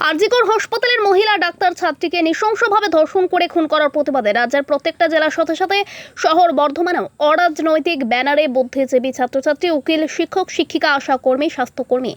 আরজিকর হাসপাতালের মহিলা ডাক্তার ছাত্রীকে নৃশংসভাবে ধর্ষণ করে খুন করার প্রতিবাদে রাজ্যের প্রত্যেকটা জেলার সাথে সাথে শহর বর্ধমানেও অরাজনৈতিক ব্যানারে বুদ্ধিজীবী ছাত্রছাত্রী, উকিল, শিক্ষক, শিক্ষিকা আশা কর্মী স্বাস্থ্যকর্মী,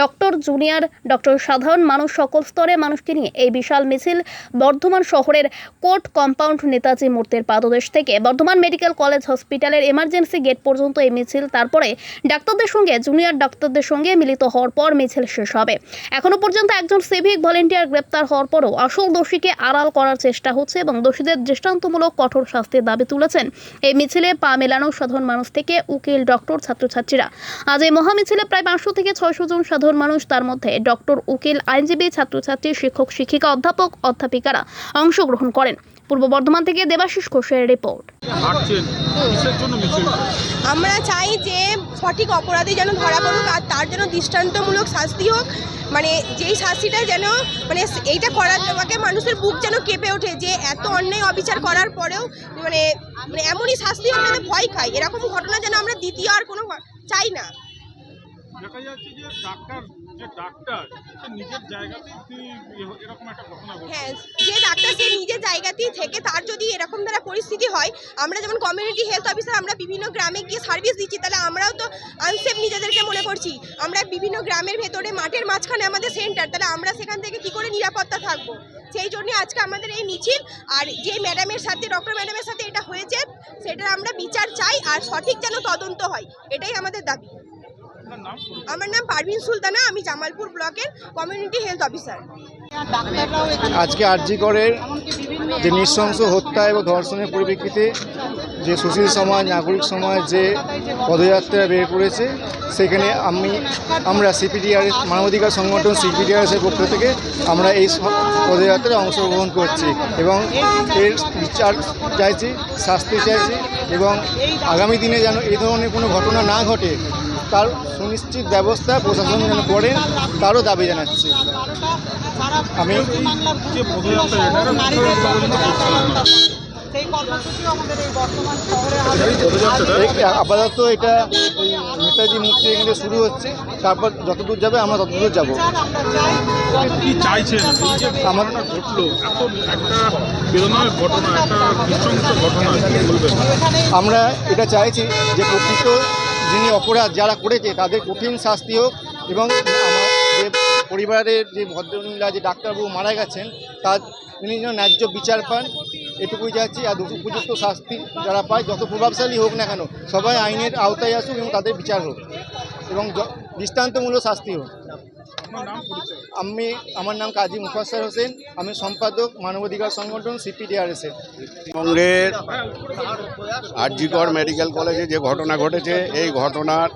ডক্টর, জুনিয়র, ডক্টর সাধারণ মানুষ, সকল স্তরে মানুষকে নিয়ে এই বিশাল মিছিল বর্ধমান শহরের কোর্ট কম্পাউন্ড নেতাজি মূর্তির পাদদেশ থেকে। বর্ধমান মেডিকেল কলেজ হসপিটালের এমার্জেন্সি গেট পর্যন্ত এই মিছিল, তারপরে ডাক্তারদের সঙ্গে, জুনিয়র ডাক্তারদের সঙ্গে মিলিত হওয়ার পর মিছিল শেষ হবে। এখনও পর্যন্ত একজন সিভিক ভলেন্টিয়ার গ্রেপ্তার হওয়ার পরও আসল দোষীকে আড়াল করার চেষ্টা হচ্ছে এবং দোষীদের দৃষ্টান্তমূলক কঠোর শাস্তির দাবি তুলেছেন। এই মিছিলে পা মেলানো সাধারণ মানুষ থেকে উকিল, ডক্টর, ছাত্রছাত্রীরা। আজ এই মহামিছিলে প্রায় পাঁচশো থেকে ছয়শো জন সাধারণ মানুষ, তার মধ্যে ডক্টর, উকিল, আইনজীবী, ছাত্রছাত্রী, শিক্ষক, শিক্ষিকা, অধ্যাপক, অধ্যাপিকারা অংশগ্রহণ করেন। পূর্ব বর্ধমান থেকে দেবাশিস ঘোষের রিপোর্ট। আমরা চাই যে সঠিক অপরাধী যেন ধরা পড়ুক আর তার জন্য দৃষ্টান্তমূলক শাস্তি হোক। মানে যেই শাস্তিটা যেন মানে এইটা করার আগে মানুষের বুক যেন কেঁপে ওঠে যে এত অন্যায় অবিচার করার পরেও মানে মানে এমনই শাস্তি হোক যাতে ভয় খাই এরকম ঘটনা যেন আমরা দ্বিতীয় আর কোনো চাই না। দেখা যাচ্ছে যে ডাক্তার যে ডাক্তার, সে নিজের জায়গাতেই হ্যাঁ যে ডাক্তার সে নিজের জায়গাতেই থেকে, তার যদি এরকম দ্বারা পরিস্থিতি হয়, আমরা যেমন কমিউনিটি হেলথ অফিসার আমরা বিভিন্ন গ্রামে গিয়ে সার্ভিস দিচ্ছি, তাহলে আমরাও তো আনসেফ নিজেদেরকে মনে করছি। আমরা বিভিন্ন গ্রামের ভেতরে, মাঠের মাঝখানে আমাদের সেন্টার তাহলে আমরা সেখান থেকে কি করে নিরাপত্তা থাকব? সেই জন্য আজকে আমাদের এই মিছিল, আর যে ম্যাডামের সাথে ডক্টর ম্যাডামের সাথে এটা হয়েছে, সেটার আমরা বিচার চাই, আর সঠিক যেন তদন্ত হয়, এটাই আমাদের দাবি। আমার নাম পারভিন সুলতানা আমি জামালপুর ব্লকের কমিউনিটি হেলথ অফিসার। আজকে আরজি করের যে নৃশংস হত্যা এবং ধর্ষণের পরিপ্রেক্ষিতে যে সুশীল সমাজ নাগরিক সমাজ যে পদযাত্রা বের করেছে সেখানে আমি আমরা সিপিডিআর মানবাধিকার সংগঠন সিপিডিআরএসের পক্ষ থেকে আমরা এই পদযাত্রায় অংশগ্রহণ করছি এবং এর বিচার চাইছি শাস্তি চাইছি এবং আগামী দিনে যেন এই ধরনের কোনো ঘটনা না ঘটে তার সুনিশ্চিত ব্যবস্থা প্রশাসন যেন করেন তারও দাবি জানাচ্ছি। আমি আপাতত এটা নেতাজি মূর্তি এখানে শুরু হচ্ছে। তারপর যতদূর যাবে আমরা ততদূর যাব। কি চাইছেন? এই যে আমার ঘটলো এত একটা বেদনার ঘটনা ঘটনা আমরা এটা চাইছি যে প্রকৃত যিনি অপরাধ যারা করেছে, তাদের কঠিন শাস্তি হোক এবং আমার যে পরিবারের যে ভদ্রমহিলা, যে ডাক্তারবাবু মারা গেছেন, তার তিনি যেন ন্যায্য বিচার পান, এটুকুই যাচ্ছি আর উপযুক্ত শাস্তি যারা পায়, যত প্রভাবশালী হোক না কেন, সবাই আইনের আওতায় আসুক এবং তাদের বিচার হোক এবং দৃষ্টান্তমূলক শাস্তি হোক। আমি আমার নাম কাজী মুফাসসার হোসেন। আমি সম্পাদক মানবাধিকার সংগঠন সিপিডিআরএসের পশ্চিমবঙ্গের আরজিকর মেডিকেল কলেজে যে ঘটনা ঘটেছে এই ঘটনার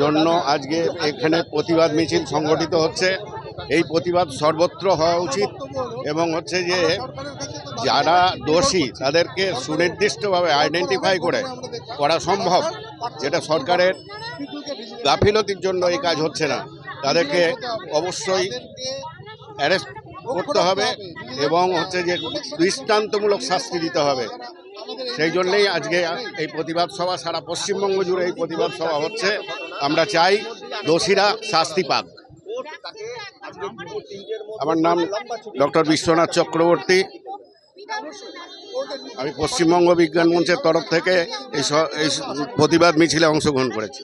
জন্য আজকে এখানে প্রতিবাদ মিছিল সংগঠিত হচ্ছে। এই প্রতিবাদ সর্বত্র হওয়া উচিত এবং হচ্ছে যে যারা দোষী তাদেরকে সুনির্দিষ্টভাবে আইডেন্টিফাই করে করা সম্ভব। যেটা সরকারের গাফিলতির জন্য এই কাজ হচ্ছে না। তাদেরকে অবশ্যই অ্যারেস্ট করতে হবে এবং হচ্ছে যে দৃষ্টান্তমূলক শাস্তি দিতে হবে। সেই জন্যেই আজকে এই প্রতিবাদ সভা সারা পশ্চিমবঙ্গ জুড়ে এই প্রতিবাদ সভা হচ্ছে। আমরা চাই দোষীরা শাস্তি পাক। আমার নাম ডক্টর বিশ্বনাথ চক্রবর্তী। আমি পশ্চিমবঙ্গ বিজ্ঞান মঞ্চের তরফ থেকে এই এই প্রতিবাদ মিছিলে অংশগ্রহণ করেছি।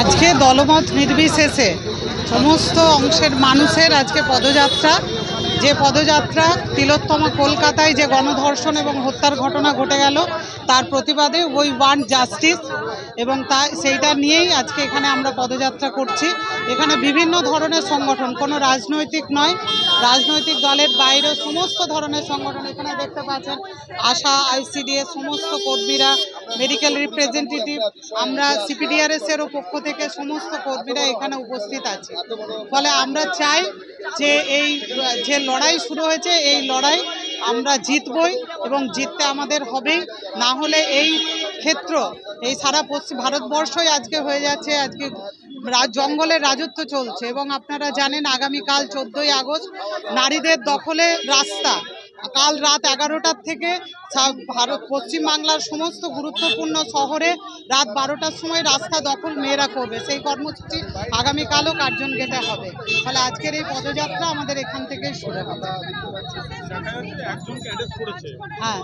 আজকে দলমত নির্বিশেষে সমস্ত অংশের মানুষের আজকে পদযাত্রা। যে পদযাত্রা তিলোত্তমা কলকাতায় যে গণধর্ষণ এবং হত্যার ঘটনা ঘটে গেল, তার প্রতিবাদে ওই ওয়ান জাস্টিস এবং তা, সেইটা নিয়েই আজকে এখানে আমরা পদযাত্রা করছি। এখানে বিভিন্ন ধরনের সংগঠন, কোনো রাজনৈতিক নয়। রাজনৈতিক দলের বাইরে সমস্ত ধরনের সংগঠন এখানে দেখতে পাচ্ছেন। আশা, আইসিডিএস, সমস্ত কর্মীরা মেডিকেল রিপ্রেজেন্টেটিভ আমরা সিপিডিআরএস এরও পক্ষ থেকে সমস্ত কর্মীরা এখানে উপস্থিত আছে। ফলে আমরা চাই যে এই, যে লড়াই শুরু হয়েছে, এই লড়াই আমরা জিতবই এবং জিততে আমাদের হবেই। না হলে এই ক্ষেত্র, এই সারা পশ্চিম ভারতবর্ষই আজকে হয়ে যাচ্ছে, আজকে জঙ্গলের রাজত্ব চলছে। এবং আপনারা জানেন, আগামীকাল চোদ্দোই আগস্ট নারীদের দখলে রাস্তা। কাল রাত এগারোটার থেকে ভারত পশ্চিমবাংলার সমস্ত গুরুত্বপূর্ণ শহরে রাত বারোটার সময় রাস্তা দখল মেয়েরা করবে। সেই কর্মসূচি আগামীকালও কার্জন গেটে হবে। ফলে আজকের এই পদযাত্রা আমাদের এখান থেকেই শুরু হবে। হ্যাঁ।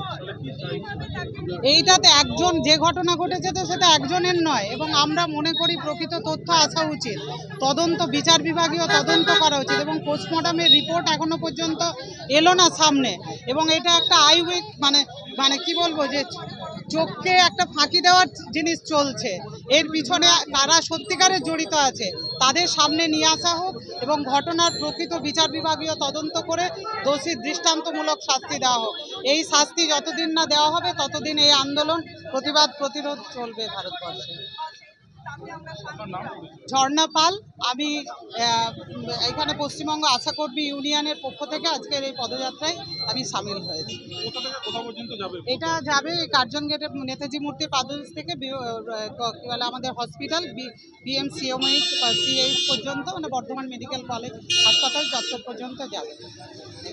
এইটাতে একজন, যে ঘটনা ঘটেছে তো সেটা একজনের নয়, এবং আমরা মনে করি প্রকৃত তথ্য আসা উচিত। তদন্ত, বিচার বিভাগীয় তদন্ত করা উচিত, এবং পোস্টমর্টমের রিপোর্ট এখনও পর্যন্ত এলো না সামনে। এবং এটা একটা আই উইক মানে মানে কি বলব যে চোখকে একটা ফাঁকি দেওয়ার জিনিস চলছে এর পিছনে কারা সত্যিকারে জড়িত আছে, তাদের সামনে নিয়ে আসা হোক এবং ঘটনার প্রকৃত বিচার বিভাগীয় তদন্ত করে দোষীর দৃষ্টান্তমূলক শাস্তি দেওয়া হোক এই শাস্তি যতদিন না দেওয়া হবে, ততদিন এই আন্দোলন প্রতিবাদ প্রতিরোধ চলবে ভারতবর্ষে? ঝর্ণা পাল। আমি এখানে পশ্চিমবঙ্গ আশাকর্মী ইউনিয়নের পক্ষ থেকে আজকের এই পদযাত্রায় আমি সামিল হয়েছি। এটা যাবে কার্জন গেটের নেতাজি মূর্তির পাদদেশ থেকে কি বলে আমাদের হসপিটাল বিএম সিএমএইচ সিএইচ পর্যন্ত মানে বর্ধমান মেডিকেল কলেজ হাসপাতাল চত্বর পর্যন্ত যাবে।